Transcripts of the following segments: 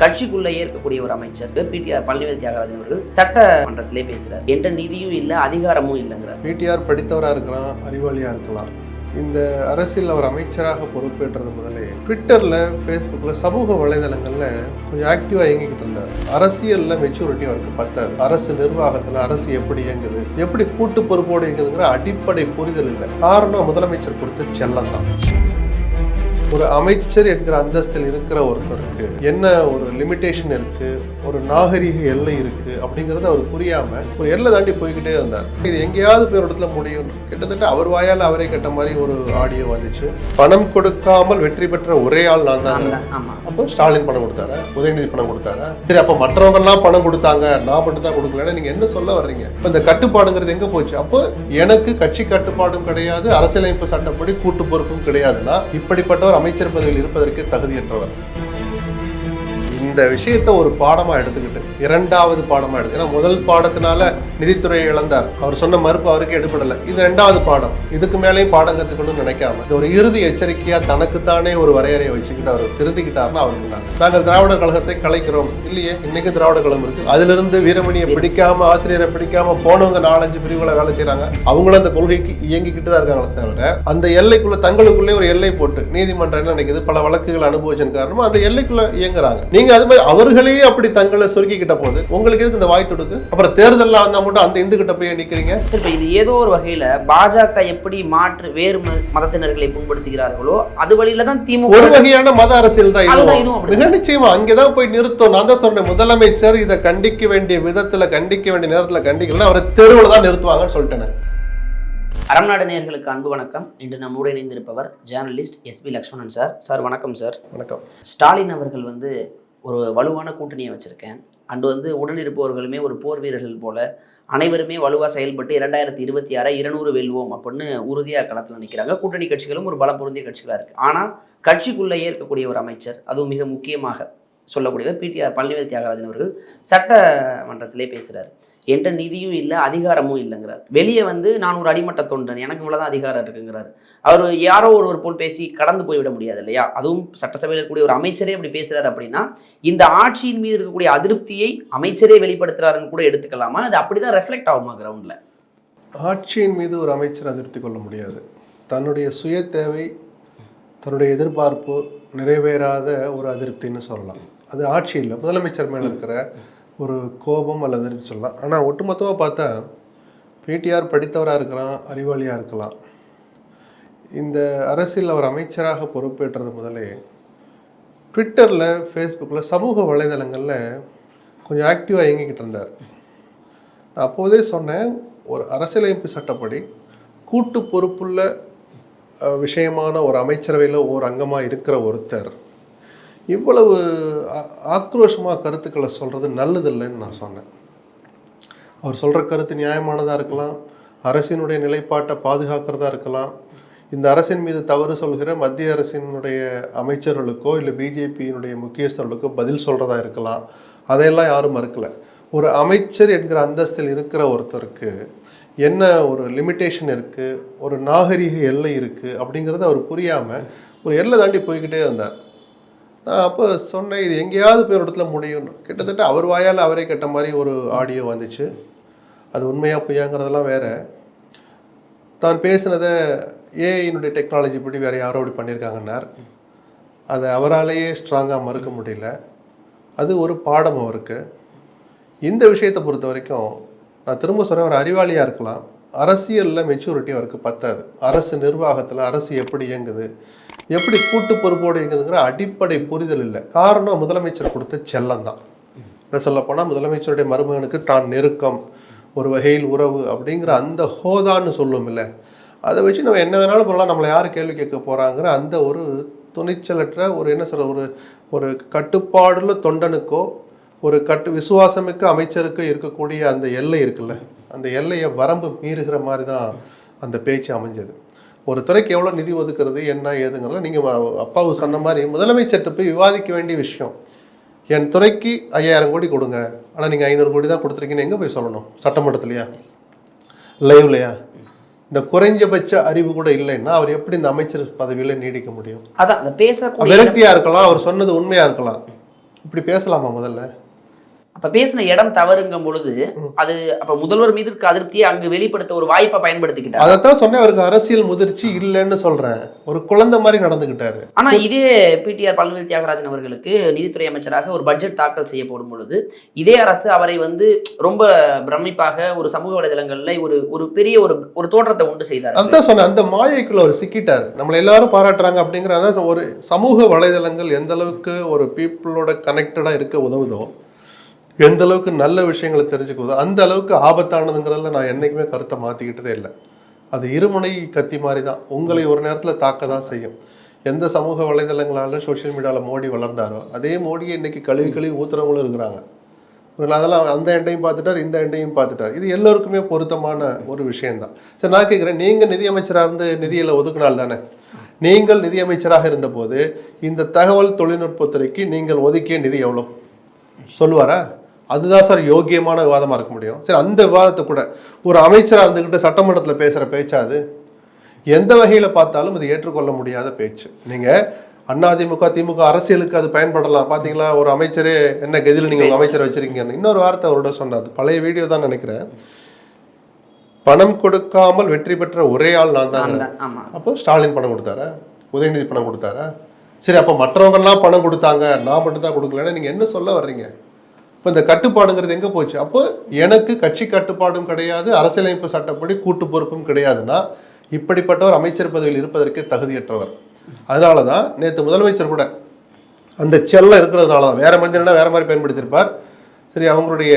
கட்சிக்குள்ளேயே இருக்கக்கூடிய ஒரு அமைச்சர் பிடிஆர் பழனிவேல் தியாகராஜன் அவர்கள் சட்டமன்றத்திலே பேசுகிறார் என்ற நிதியும் இல்லை அதிகாரமும் இல்லைங்கிறார். பிடிஆர் படித்தவராக இருக்கலாம் அறிவாளியாக இருக்கலாம். இந்த அரசியல் அவர் அமைச்சராக பொறுப்பேற்றது முதலே ட்விட்டரில் ஃபேஸ்புக்கில் சமூக வலைதளங்களில் கொஞ்சம் ஆக்டிவாக இயங்கிக்கிட்டு இருந்தார். அரசியலில் மெச்சூரிட்டி அவருக்கு பத்தாது. அரசு நிர்வாகத்தில் அரசு எப்படி இயங்குது எப்படி கூட்டு பொறுப்போடு இயங்குதுங்கிற அடிப்படை புரிதல் இல்லை. காரணம் முதலமைச்சர் கொடுத்த செல்லம் தான். ஒரு அமைச்சர் என்கிற அந்தஸ்தில் இருக்கிற ஒருத்தருக்கு என்ன ஒரு லிமிட்டேஷன் இருக்கு? ஒரு நாகரிக எல்லை இருக்கு? அப்படிங்கறது அவர் புரியாம ஒரு எல்லை தாண்டி போய்கிட்டே இருந்தார். இது எங்கேயாவது போய் ஒரு இடத்துல முடியும். கிட்டத்தட்ட அவர் வாயால் அவரே கேட்ட மாதிரி ஒரு ஆடியோ வந்துச்சு. பணம் கொடுக்காமல் வெற்றி பெற்ற ஒரே ஆள் நான் தான். அப்போ ஸ்டாலின் பணம் கொடுத்தாரா? உதயநிதி பணம் கொடுத்தாரா? சரி அப்போ மற்றவங்க எல்லாம் பணம் கொடுத்தாங்க. நான் மட்டும் தான் கொடுக்கலன்னு நீங்க என்ன சொல்ல வர்றீங்க? இப்போ இந்த கட்டுப்பாடுங்கிறது எங்க போச்சு? அப்போ எனக்கு கட்சி கட்டுப்பாடும் கிடையாது. அரசியலமைப்பு சட்டப்படி கூட்டு பொறுப்பும் கிடையாதுன்னா இப்படிப்பட்டவர் அமைச்சர் பதவியில் இருப்பதற்கு தகுதியற்றவர். இந்த விஷயத்தை ஒரு பாடமா எடுத்துக்கிட்டு இரண்டாவது பாடமா எடுத்து ஏன்னா முதல் பாடத்தினால நிதித்துறையை இழந்தார். அவர் சொன்ன மறுப்பு அவருக்கு எடுபடலை. இது ரெண்டாவது பாடம். இதுக்கு மேலேயும் பாடம் கற்றுக்கணும்னு நினைக்காம இது ஒரு இறுதி எச்சரிக்கையா தனக்குத்தானே ஒரு வரையறையை வச்சுக்கிட்டு அவர் திருந்திக்கிட்டாருன்னா அவருக்கு நல்லது. நாங்கள் திராவிடர் கழகத்தை கலைக்கிறோம். இல்லையே இன்னைக்கு திராவிட கழகம் இருக்கு. அதுல இருந்து வீரமணியை பிடிக்காம ஆசிரியரை பிடிக்காம போனவங்க நாலஞ்சு பிரிவுகளை வேலை செய்யறாங்க அவங்களும் அந்த கொள்கைக்கு இயங்கிக்கிட்டு தான் இருக்காங்களே தவிர அந்த எல்லைக்குள்ள தங்களுக்குள்ளே ஒரு எல்லை போட்டு நீதிமன்றம் என்ன நினைக்குது? பல வழக்குகள் அனுபவிச்சன் காரணமா அந்த எல்லைக்குள்ள இயங்குறாங்க. நீங்க அது மாதிரி அவர்களே அப்படி தங்களை சுருக்கிக்கிட்ட போது உங்களுக்கு எதுக்கு இந்த வாய் தொடுக்கு அப்புறம் தேர்தலில் வந்தா மட்டும் அந்த இந்து கிட்ட போய் நிக்கிறீங்க? சரி, இப்ப இது ஏதோ ஒரு வகையில பாஜக எப்படி மாற்று வேறு மதத்தினர்களை புண்படுத்துகிறார்களோ அது வழியில தான் திமுக ஒரு வகையான மத அரசியல் தான் இதுவும். மிக நிச்சயமா அங்கதான் போய் நிறுத்தும். நான் தான் சொன்னேன் முதலமைச்சர் இதை கண்டிக்க வேண்டிய விதத்துல கண்டிக்க வேண்டிய நேரத்துல கண்டிக்கல அவரை தெருவில் தான் நிறுத்துவாங்கன்னு சொல்லிட்டேன் அறம்நாடு நேயர்களுக்கு அன்பு வணக்கம். இன்று நம்முடன் இணைந்திருப்பவர் journalist S P Lakshmanan sir. Sir வணக்கம் சார். வணக்கம். ஸ்டாலின் அவர்கள் வந்து ஒரு வலுவான கூட்டணியை வச்சிருக்கேன். அண்டு வந்து உடனிருப்பவர்களுமே ஒரு போர் வீரர்கள் போல அனைவருமே வலுவாக செயல்பட்டு இரண்டாயிரத்தி இருபத்தி ஆறை இருநூறு வெல்வோம் அப்படின்னு உறுதியாக களத்தில் நிற்கிறாங்க கூட்டணி கட்சிகளும் ஒரு பலம் பொருந்திய கட்சிகளாக இருக்குது ஆனால் கட்சிக்குள்ளேயே இருக்கக்கூடிய ஒரு அமைச்சர் அதுவும் மிக முக்கியமாக சொல்லக்கூடியவர் பிடிஆர் பழனிவேல் தியாகராஜன் அவர்கள் சட்டமன்றத்திலே பேசுகிறார் என்ற நிதியும் இல்லை அதிகாரமும் இல்லைங்கிறார். வெளியே வந்து நான் ஒரு அடிமட்ட தொண்டன் எனக்கு இவ்வளோதான் அதிகாரம் இருக்குங்கிறார். அவர் யாரோ ஒருவர் போல் பேசி கடந்து போய்விட முடியாது இல்லையா? அதுவும் சட்டசபையில் இருக்கக்கூடிய ஒரு அமைச்சரே அப்படி பேசுறாரு அப்படின்னா இந்த ஆட்சியின் மீது இருக்கக்கூடிய அதிருப்தியை அமைச்சரே வெளிப்படுத்துறாருன்னு கூட எடுத்துக்கலாமா? அது அப்படிதான் ரெஃப்ளெக்ட் ஆகுமா கிரவுண்ட்ல ஆட்சியின் மீது ஒரு அமைச்சர் அதிருப்தி கொள்ள முடியாது. தன்னுடைய சுய தேவை தன்னுடைய எதிர்பார்ப்பு நிறைவேறாத ஒரு அதிருப்தின்னு சொல்லலாம். அது ஆட்சி இல்லை. முதலமைச்சர் மேலே இருக்கிற ஒரு கோபம் அல்லது சொல்லலாம். ஆனால் ஒட்டுமொத்தமாக பார்த்தா பிடிஆர் படித்தவராக இருக்கலாம் அறிவாளியாக இருக்கலாம். இந்த அரசியல் அவர் அமைச்சராக பொறுப்பேற்றது முதலே ட்விட்டரில் ஃபேஸ்புக்கில் சமூக வலைதளங்களில் கொஞ்சம் ஆக்டிவாக இயங்கிக்கிட்டு இருந்தார். நான் அப்போதே சொன்னேன் ஒரு அரசியலமைப்பு சட்டப்படி கூட்டு பொறுப்புள்ள விஷயமான ஒரு அமைச்சரவையில் ஒரு அங்கமாக இருக்கிற ஒருத்தர் இவ்வளவு ஆக்ரோஷமாக கருத்துக்களை சொல்கிறது நல்லதில்லைன்னு நான் சொன்னேன். அவர் சொல்கிற கருத்து நியாயமானதாக இருக்கலாம் அரசினுடைய நிலைப்பாட்டை பாதுகாக்கிறதா இருக்கலாம் இந்த அரசின் மீது தவறு சொல்கிற மத்திய அரசினுடைய அமைச்சர்களுக்கோ இல்லை பிஜேபியினுடைய முக்கியஸ்தர்களுக்கோ பதில் சொல்கிறதா இருக்கலாம் அதையெல்லாம் யாரும் மறுக்கல. ஒரு அமைச்சர் என்கிற அந்தஸ்தில் இருக்கிற ஒருத்தருக்கு என்ன ஒரு லிமிட்டேஷன் இருக்குது ஒரு நாகரிக எல்லை இருக்குது அப்படிங்கிறத அவர் புரியாமல் ஒரு எல்லை தாண்டி போய்கிட்டே இருந்தார். நான் அப்போ சொன்னேன் இது எங்கேயாவது போய் ஒரு இடத்துல முடியும்னு. கிட்டத்தட்ட அவர் வாயால் அவரே கேட்ட மாதிரி ஒரு ஆடியோ வந்துச்சு. அது உண்மையாக பொய்யாங்கிறதெல்லாம் வேற. தான் பேசினதை ஏஐனுடைய டெக்னாலஜி படி வேற யாரோ அப்படி பண்ணியிருக்காங்கன்னார் அதை அவராலேயே ஸ்ட்ராங்காக மறுக்க முடியல. அது ஒரு பாடம் அவருக்கு. இந்த விஷயத்தை பொறுத்த வரைக்கும் நான் திரும்ப சொன்னேன் அவர் அறிவாளியாக இருக்கலாம். அரசியலில் மெச்சூரிட்டி அவருக்கு பத்தாது. அரசு நிர்வாகத்தில் அரசு எப்படி இயங்குது? எப்படி கூட்டு பொறுப்போடு இயங்குதுங்கிற அடிப்படை புரிதல் இல்லை. காரணம் முதலமைச்சர் கொடுத்த செல்லம் தான் என்ன சொல்லப்போனால் முதலமைச்சருடைய மருமகனுக்கு தான் நெருக்கம் ஒரு வகையில் உறவு அப்படிங்கிற அந்த ஹோதான்னு சொல்லும் இல்லை. அதை வச்சு நம்ம என்ன வேணாலும் பண்ணலாம் நம்மளை யார் கேள்வி கேட்க போகிறாங்கிற அந்த ஒரு துணிச்சலற்ற ஒரு என்ன சொல்ற ஒரு ஒரு கட்டுப்பாடுள்ள தொண்டனுக்கோ ஒரு கட்டு விசுவாசமிக்க அமைச்சருக்கு இருக்கக்கூடிய அந்த எல்லை இருக்குல்ல அந்த எல்லையை வரம்பு மீறுகிற மாதிரி தான் அந்த பேச்சு அமைஞ்சது. ஒரு துறைக்கு எவ்வளோ நிதி ஒதுக்குறது என்ன ஏதுங்கிறத நீங்கள் அப்பாவு சொன்ன மாதிரி முதலமைச்சர்கிட்ட போய் விவாதிக்க வேண்டிய விஷயம். என் துறைக்கு ஐயாயிரம் கோடி கொடுங்க. ஆனால் நீங்கள் ஐநூறு கோடி தான் கொடுத்துருக்கீங்கன்னு எங்கே போய் சொல்லணும்? சட்டமன்றத்துலையா? லைவ்லையா? இந்த குறைஞ்சபட்ச அறிவு கூட இல்லைன்னா அவர் எப்படி இந்த அமைச்சர் பதவியில் நீடிக்க முடியும்? அதான் அந்த பேசக்கூடிய விரக்தியா இருக்கலாம் அவர் சொன்னது உண்மையா இருக்கலாம். இப்படி பேசலாமா முதல்ல? அப்ப பேசின இடம் தவறுங்கும் பொழுது அது அப்ப முதல்வர் மீது இருக்க அதிருப்தியை அங்கு வெளிப்படுத்த ஒரு வாய்ப்பை பயன்படுத்திக்கிட்டார். அதைத்தான் சொன்னேன் அவருக்கு அரசியல் முதிர்ச்சி இல்லைன்னு சொல்றேன். ஒரு குழந்தை மாதிரி நடந்துக்கிட்டாரு ஆனா இதே பிடிஆர் பழனிவேல் தியாகராஜன் அவர்களுக்கு நிதித்துறை அமைச்சராக ஒரு பட்ஜெட் தாக்கல் செய்யப்படும் பொழுது இதே அரசு அவரை வந்து ரொம்ப பிரமிப்பாக ஒரு சமூக வலைதளங்கள்ல ஒரு ஒரு பெரிய ஒரு ஒரு தோற்றத்தை உண்டு செய்தார் அதான் சொன்னேன் அந்த மாயைக்குள்ள அவர் சிக்கிட்டாரு. நம்மளை எல்லாரும் பாராட்டுறாங்க அப்படிங்கிற அதான் ஒரு சமூக வலைதளங்கள் எந்த அளவுக்கு ஒரு பீப்புளோட கனெக்டடா இருக்க உதவுதோ எந்த அளவுக்கு நல்ல விஷயங்களை தெரிஞ்சுக்குதோ அந்த அளவுக்கு ஆபத்தானதுங்கிறதுல நான் என்றைக்குமே கருத்தை மாற்றிக்கிட்டதே இல்லை. அது இருமுனை கத்தி மாதிரி தான். உங்களை ஒரு நேரத்தில் தாக்க தான் செய்யும். எந்த சமூக வலைதளங்களால சோஷியல் மீடியாவில் மோடி வளர்ந்தாரோ அதே மோடியை இன்னைக்கு கழுவி கழுவி ஊத்துறவங்களும் இருக்கிறாங்க. அதெல்லாம் அந்த எண்டையும் பார்த்துட்டார் இந்த எண்டையும் பார்த்துட்டார். இது எல்லோருக்குமே பொருத்தமான ஒரு விஷயம்தான். சரி நான் கேட்குறேன் நீங்கள் நிதியமைச்சராக இருந்து நிதியில் ஒதுக்கினால் தானே? நீங்கள் நிதியமைச்சராக இருந்தபோது இந்த தகவல் தொழில்நுட்பத்துறைக்கு நீங்கள் ஒதுக்கிய நிதி எவ்வளோ சொல்லுவாரா? அதுதான் சார் யோக்கியமான விவாதமாக இருக்க முடியும். சரி அந்த விவாதத்தை கூட ஒரு அமைச்சராக இருந்துக்கிட்டு சட்டமன்றத்தில் பேசுகிற பேச்சா அது? எந்த வகையில் பார்த்தாலும் அது ஏற்றுக்கொள்ள முடியாத பேச்சு. நீங்கள் அதிமுக திமுக அரசியலுக்கு அது பயன்படலாம். பார்த்தீங்களா ஒரு அமைச்சரே என்ன கதியில் நீங்கள் அமைச்சரை வச்சிருக்கீங்கன்னு. இன்னொரு வார்த்தை அவரோட சொன்னார். பழைய வீடியோ தான் நினைக்கிறேன். பணம் கொடுக்காமல் வெற்றி பெற்ற ஒரே ஆள் நான் தான். அப்போ ஸ்டாலின் பணம் கொடுத்தாரா? உதயநிதி பணம் கொடுத்தாரா? சரி அப்போ மற்றவங்கெல்லாம் பணம் கொடுத்தாங்க. நான் மட்டும் தான் கொடுக்கலன்னா நீங்கள் என்ன சொல்ல வர்றீங்க? இப்போ இந்த கட்டுப்பாடுங்கிறது எங்கே போச்சு? அப்போ எனக்கு கட்சி கட்டுப்பாடும் கிடையாது அரசியலமைப்பு சட்டப்படி கூட்டு பொறுப்பும் கிடையாதுன்னா இப்படிப்பட்டவர் அமைச்சர் பதவியில் இருப்பதற்கு தகுதியற்றவர். அதனால தான் நேற்று முதலமைச்சர் கூட அந்த செல்லம் இருக்கிறதுனால தான் வேற மந்திரனா வேற மாதிரி பயன்படுத்தியிருப்பார். சரி அவங்களுடைய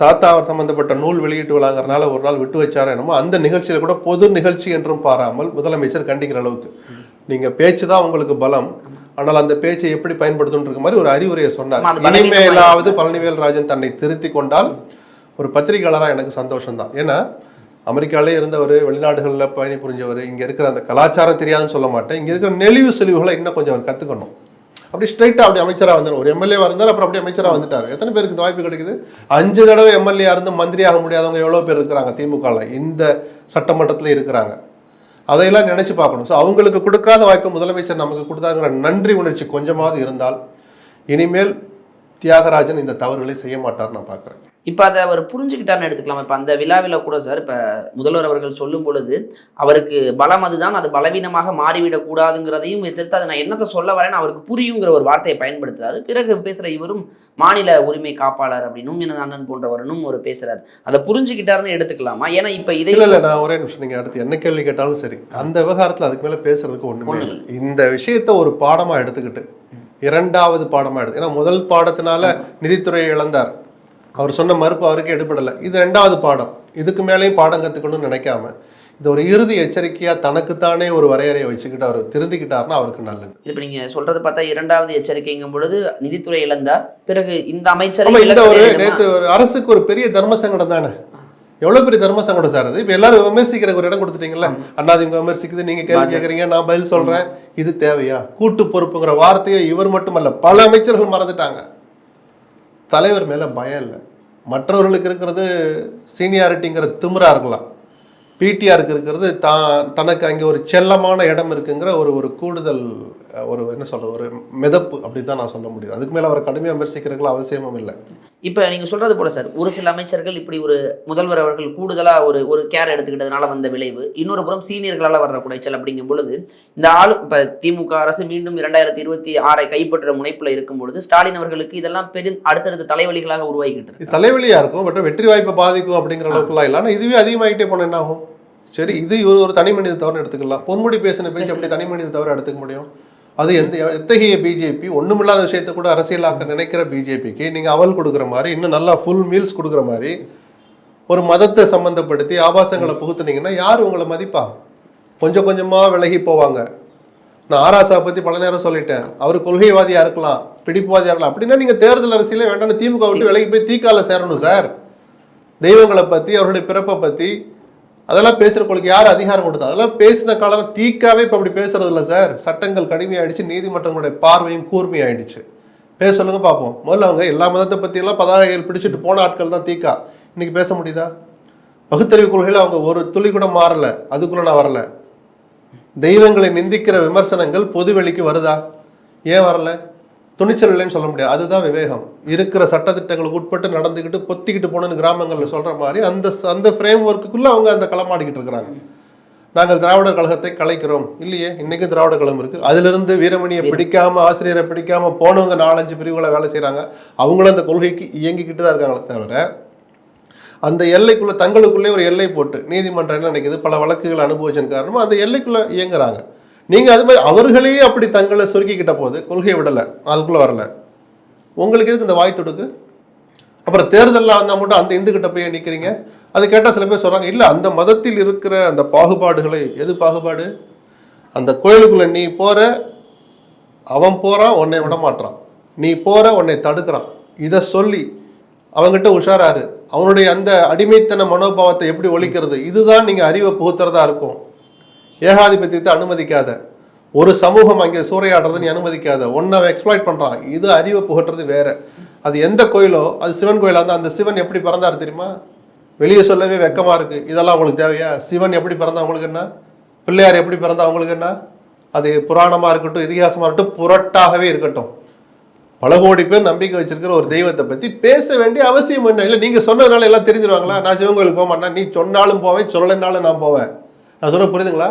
தாத்தா சம்பந்தப்பட்ட நூல் வெளியீட்டு விழாங்கிறனால ஒரு நாள் விட்டு வச்சாரோ என்னமோ அந்த நிகழ்ச்சியில் கூட பொது நிகழ்ச்சி என்றும் பாராமல் முதலமைச்சர் கண்டிக்கிற அளவுக்கு. நீங்கள் பேச்சு தான் உங்களுக்கு பலம். ஆனால் அந்த பேச்சை எப்படி பயன்படுத்தணுன்ற மாதிரி ஒரு அறிவுரையை சொன்னார். இனிமேலாவது பழனிவேல் ராஜன் தன்னை திருத்தி கொண்டால் ஒரு பத்திரிகையாளராக எனக்கு சந்தோஷம் தான் ஏன்னா அமெரிக்காலே இருந்தவர் வெளிநாடுகளில் பயணி புரிஞ்சவர் இங்கே இருக்கிற அந்த கலாச்சாரம் தெரியாதுன்னு சொல்ல மாட்டேன். இங்கே இருக்கிற நெளிவு செலிவுகளை இன்னும் கொஞ்சம் அவர் கற்றுக்கணும் அப்படி ஸ்ட்ரைட்டாக அப்படி அமைச்சராக வந்தார். ஒரு எம்எல்ஏவாக இருந்தார் அப்புறம் அப்படி அமைச்சராக வந்துட்டார். எத்தனை பேருக்கு வாய்ப்பு கிடைக்குது? அஞ்சு தடவை எம்எல்ஏ இருந்து மந்திரி ஆக முடியாதவங்க எவ்வளோ பேர் இருக்கிறாங்க? திமுகவில் இந்த சட்டமன்றத்தில் இருக்கிறாங்க. அதையெல்லாம் நினைச்சு பார்க்கணும். ஸோ அவங்களுக்கு கொடுக்காத வாய்ப்பு முதலமைச்சர் நமக்கு கொடுத்தாங்கிற நன்றி உணர்ச்சி கொஞ்சமாவது இருந்தால் இனிமேல் தியாகராஜன் இந்த தவறுகளை செய்ய மாட்டார் நான் பார்க்குறேன். இப்போ அதை அவர் புரிஞ்சுக்கிட்டாருன்னு எடுத்துக்கலாம். இப்போ அந்த விழாவில் கூட சார் இப்போ முதல்வர் அவர்கள் சொல்லும் பொழுது அவருக்கு பலம் அதுதான். அது பலவீனமாக மாறிவிடக்கூடாதுங்கிறதையும் எதிர்த்து அதை நான் என்னத்தை சொல்ல வரேன்னு அவருக்கு புரியுங்கிற ஒரு வார்த்தையை பயன்படுத்துறாரு. பிறகு பேசுகிற இவரும் மாநில உரிமை காப்பாளர் அப்படின்னும் எனது அண்ணன் போன்றவரனும் ஒரு பேசுறாரு. அதை புரிஞ்சுக்கிட்டாருன்னு எடுத்துக்கலாமா? ஏன்னா இப்போ இதை இல்ல நான் ஒரே நிமிஷம். நீங்க அடுத்து என்ன கேள்வி கேட்டாலும் சரி. அந்த விவகாரத்துல அதுக்கு மேல பேசுறதுக்கு இல்லை. இந்த விஷயத்த ஒரு பாடமா எடுத்துக்கிட்டு இரண்டாவது பாடமா எடுத்து ஏன்னா முதல் பாடத்தினால நிதித்துறையை இழந்தார். அவர் சொன்ன மறுப்பு அவருக்கு எடுபடலை. இது ரெண்டாவது பாடம். இதுக்கு மேலேயும் பாடம் கத்துக்கணும்னு நினைக்காம இது ஒரு இறுதி எச்சரிக்கையா தனக்குத்தானே ஒரு வரையறையை வச்சுக்கிட்டு அவர் திருந்திக்கிட்டாருன்னா அவருக்கு நல்லது. இப்போ நீங்க சொல்றது பார்த்தா இரண்டாவது எச்சரிக்கைங்கும் பொழுது நிதித்துறை இழந்தார். பிறகு இந்த அமைச்சரை ஒரு அரசுக்கு ஒரு பெரிய தர்ம சங்கடம் தானே? எவ்வளவு பெரிய தர்ம சங்கடம் சார் அது? இப்ப எல்லாரும் விமர்சிக்கிறதுக்கு ஒரு இடம் கொடுத்துட்டீங்கல்ல? அண்ணாதிமுக விமர்சிக்குது நீங்க கேள்வி கேக்குறீங்க நான் பதில் சொல்றேன். இது தேவையா? கூட்டு பொறுப்புங்கிற வார்த்தையை இவர் மட்டுமல்ல பல அமைச்சர்கள் மறந்துட்டாங்க. தலைவர் மேல பயம் இல்லை. மற்றவர்களுக்கு இருக்கிறது சீனியாரிட்டிங்கிற திமிரா இருக்கலாம். பிடிஆருக்கு இருக்கிறது தான் தனக்கு அங்கே ஒரு செல்லமான இடம் இருக்குங்கிற ஒரு ஒரு கூடுதல் ஒரு என்ன சொல்றது ஒரு மிதப்பு அப்படி தான் நான் சொல்ல முடியுது. அதுக்கு மேல அவரை கடுமையாக விமர்சிக்கிறதுக்கு அவசியமும் இல்லை. இப்போ நீங்க சொல்றது போல சார் ஒரு சில அமைச்சர்கள் இப்படி ஒரு முதல்வர் அவர்கள் கூடுதலா ஒரு ஒரு கேர் எடுத்துக்கிட்டதுனால வந்த விளைவு இன்னொரு புறம் சீனியர்களால் வர்ற குடைச்சல் அப்படிங்கும் பொழுது இந்த ஆளு இப்போ திமுக அரசு மீண்டும் இரண்டாயிரத்தி இருபத்தி ஆறை கைப்பற்ற முனைப்புல இருக்கும் பொழுது ஸ்டாலின் அவர்களுக்கு இதெல்லாம் பெரிய அடுத்தடுத்த தலைவலிகளாக உருவாகிக்கிட்டு இருக்கு இது தலைவலியா இருக்கும் பட் வெற்றி வாய்ப்பை பாதிக்கும் அப்படிங்கிற அளவுக்குலாம் இல்லை. ஆனால் இதுவே அதிகமாகிட்டே போனால் என்ன ஆகும்? சரி இது ஒரு தனி மனித தவறு எடுத்துக்கலாம். பொன்முடி பேசின பேச்சு அப்படி தனி மனித தவறு எடுத்துக்க முடியும்? அது எந்த எத்தகைய பிஜேபி ஒண்ணுமில்லாத விஷயத்தை கூட அரசியலாக்க நினைக்கிற பிஜேபிக்கு நீங்க அவல் கொடுக்குற மாதிரி இன்னும் நல்லா ஃபுல் மீல்ஸ் கொடுக்குற மாதிரி ஒரு மதத்தை சம்பந்தப்படுத்தி ஆபாசங்களை புகுத்துனீங்கன்னா யார் உங்களை மதிப்பா? கொஞ்சம் கொஞ்சமா விலகி போவாங்க. நான் ஆராசா பத்தி பல நேரம் சொல்லிட்டேன். அவர் கொள்கைவாதியா இருக்கலாம் பிடிப்புவாதியா இருக்கலாம். அப்படின்னா நீங்க தேர்தல் அரசியலே வேண்டாம்னு திமுக விட்டு விலகி போய் தீக்கால சேரணும் சார். தெய்வங்களை பத்தி அவருடைய பிறப்பை பத்தி அதெல்லாம் பேசுறவங்களுக்கு யார் அதிகாரம் கொடுத்தா? அதெல்லாம் பேசின காலம் டீக்காவே இப்போ அப்படி பேசுறது இல்லை சார். சட்டங்கள் கடுமையாயிடுச்சு நீதிமன்றங்களுடைய பார்வையும் கூர்மையாயிடுச்சு. பேச சொல்லுங்க பார்ப்போம். முதல்ல அவங்க எல்லா மதத்தை பற்றியெல்லாம் பதாகைகள் பிடிச்சிட்டு போன ஆட்கள் தான் தீக்கா. இன்னைக்கு பேச முடியுதா? பகுத்தறிவு கொள்கையில் அவங்க ஒரு துளி கூட மாறலை அதுக்குள்ள நான் வரல. தெய்வங்களை நிந்திக்கிற விமர்சனங்கள் பொதுவெளிக்கு வருதா? ஏன் வரல? துணிச்சல் இல்லைன்னு சொல்ல முடியாது. அதுதான் விவேகம். இருக்கிற சட்டத்திட்டங்களுக்கு உட்பட்டு நடந்துக்கிட்டு பொத்திக்கிட்டு போகணுன்னு கிராமங்களில் சொல்ற மாதிரி அந்த அந்த ஃப்ரேம் ஒர்க்குக்குள்ள அவங்க அந்த களமாடிக்கிட்டு இருக்கிறாங்க. நாங்கள் திராவிடர் கழகத்தை கலைக்கிறோம். இல்லையே? இன்னைக்கு திராவிட கழகம் இருக்கு. அதிலிருந்து வீரமணியை பிடிக்காம ஆசிரியரை பிடிக்காம போனவங்க நாலஞ்சு பிரிவுகளை வேலை செய்றாங்க. அவங்களும் அந்த கொள்கைக்கு இயங்கிக்கிட்டு தான் இருக்காங்களே தவிர அந்த எல்லைக்குள்ள தங்களுக்குள்ளே ஒரு எல்லை போட்டு நீதிமன்றம் என்ன நினைக்குது? பல வழக்குகள் அனுபவிச்சன் காரணமா அந்த எல்லைக்குள்ள இயங்குறாங்க. நீங்கள் அது மாதிரி அவர்களையே அப்படி தங்களை சுருக்கிக்கிட்ட போது கொள்கையை விடலை அதுக்குள்ளே வரல. உங்களுக்கு எதுக்கு இந்த வாய் தொடுக்கு? அப்புறம் தேர்தலில் வந்தால் மட்டும் அந்த இந்துக்கிட்ட போய் நிற்கிறீங்க அது கேட்டால் சில பேர் சொல்கிறாங்க இல்லை அந்த மதத்தில் இருக்கிற அந்த பாகுபாடுகளை எது பாகுபாடு? அந்த கோயிலுக்குள்ளே நீ போகிற அவன் போகிறான் உன்னை விட மாட்றான் நீ போகிற உன்னை தடுக்கிறான். இதை சொல்லி அவன்கிட்ட உஷாராரு. அவனுடைய அந்த அடிமைத்தன மனோபாவத்தை எப்படி ஒழிக்கிறது? இதுதான் நீங்கள் அறிவை புகுத்துறதா இருக்கும். ஏகாதிபத்தியத்தை அனுமதிக்காத. ஒரு சமூகம் அங்கே சூறையாடுறதை நீ அனுமதிக்காத. ஒன்றை அவன் எக்ஸ்ப்ளாய்ட் பண்றான். இது அறிவை புகட்டுறது வேற. அது எந்த கோயிலோ அது சிவன் கோயிலா இருந்தால் அந்த சிவன் எப்படி பிறந்தாரு தெரியுமா? வெளியே சொல்லவே வெக்கமா இருக்கு. இதெல்லாம் உங்களுக்கு தேவையா? சிவன் எப்படி பிறந்தா உங்களுக்கு என்ன? பிள்ளையார் எப்படி பிறந்தா அவங்களுக்கு என்ன? அது புராணமா இருக்கட்டும் இதிகாசமா இருக்கட்டும் புரட்டாகவே இருக்கட்டும். பல கோடி பேர் நம்பிக்கை வச்சிருக்கிற ஒரு தெய்வத்தை பத்தி பேச வேண்டிய அவசியம் என்ன? இல்லை நீங்க சொன்னதுனால எல்லாம் தெரிஞ்சிருவாங்களா? நான் சிவன் கோயிலுக்கு போக மாட்டேன் நீ சொன்னாலும் போவேன் சொல்லலைனாலும் நான் போவேன். நான் சொல்ல புரியுதுங்களா?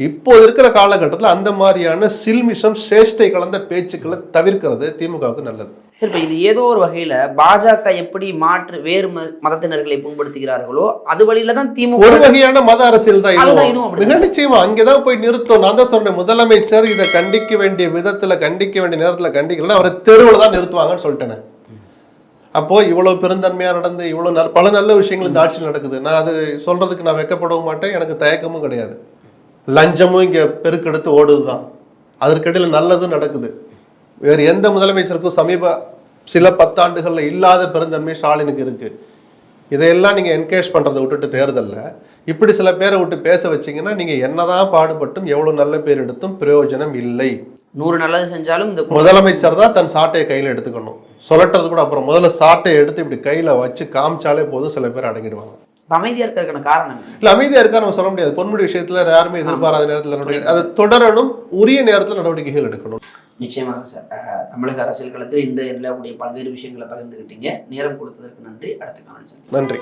இப்போ இருக்கிற காலகட்டத்தில் அந்த மாதிரியான சில்மிஷம் சேஷ்டை கலந்த பேச்சுக்களை தவிர்க்கிறது திமுகவுக்கு நல்லது. சரி இப்போ இது ஏதோ ஒரு வகையில பாஜக எப்படி மாற்று வேறு மதத்தினர்களை புண்படுத்துகிறார்களோ அது வழியில தான் திமுக ஒரு வகையான மத அரசியல் தான் இதுவும். நிச்சயமா அங்கதான் போய் நிறுத்தும் நான் தான் சொன்னேன் முதலமைச்சர் இதை கண்டிக்க வேண்டிய விதத்துல கண்டிக்க வேண்டிய நேரத்துல கண்டிக்கலன்னா அவரை தெருவில் தான் நிறுத்துவாங்கன்னு சொல்லிட்டேனே. அப்போது இவ்வளோ பெருந்தன்மையாக நடந்து இவ்வளோ நல்ல- பல நல்ல விஷயங்கள் இந்த ஆட்சியில் நடக்குது. நான் அது சொல்கிறதுக்கு நான் வெக்கப்படவும் மாட்டேன் எனக்கு தயக்கமும் கிடையாது. லஞ்சமும் இங்கே பெருக்கெடுத்து ஓடுதுதான். அதற்கிடையில் நல்லதும் நடக்குது. வேறு எந்த முதலமைச்சருக்கும் சமீப சில பத்தாண்டுகளில் இல்லாத பெருந்தன்மை ஸ்டாலினுக்கு இருக்குது இதையெல்லாம் நீங்கள் என்கரேஜ் பண்ணுறதை விட்டுட்டு தேர்தலில். இப்படி சில பேரை விட்டு பேச வச்சீங்கன்னா நீங்கள் என்னதான் பாடுபட்டும் எவ்வளோ நல்ல பேர் எடுத்தும் பிரயோஜனம் இல்லை. நூறு நல்லது செஞ்சாலும் இந்த முதலமைச்சர் தான் தன் சாட்டையை கையில எடுத்துக்கணும். சொல்லட்டது கூட அப்புறம் முதல்ல சாட்டையை எடுத்து இப்படி கையில வச்சு காமிச்சாலே போதும் சில பேர் அடங்கிடுவாங்க. அமைதியா இருக்கிறதுக்கான காரணம்? இல்ல அமைதியா இருக்கா நம்ம சொல்ல முடியாது. பொன்முடி விஷயத்துல யாருமே எதிர்பாராத நேரத்தில் நடவடிக்கை அதை தொடரணும் உரிய நேரத்தில் நடவடிக்கைகள் எடுக்கணும். நிச்சயமாக சார். தமிழக அரசியல் களத்தில் இன்று நிலவக்கூடிய பல்வேறு விஷயங்களை பகிர்ந்துக்கிட்டீங்க நேரம் கொடுத்ததற்கு நன்றி. அடுத்த காலம் நன்றி.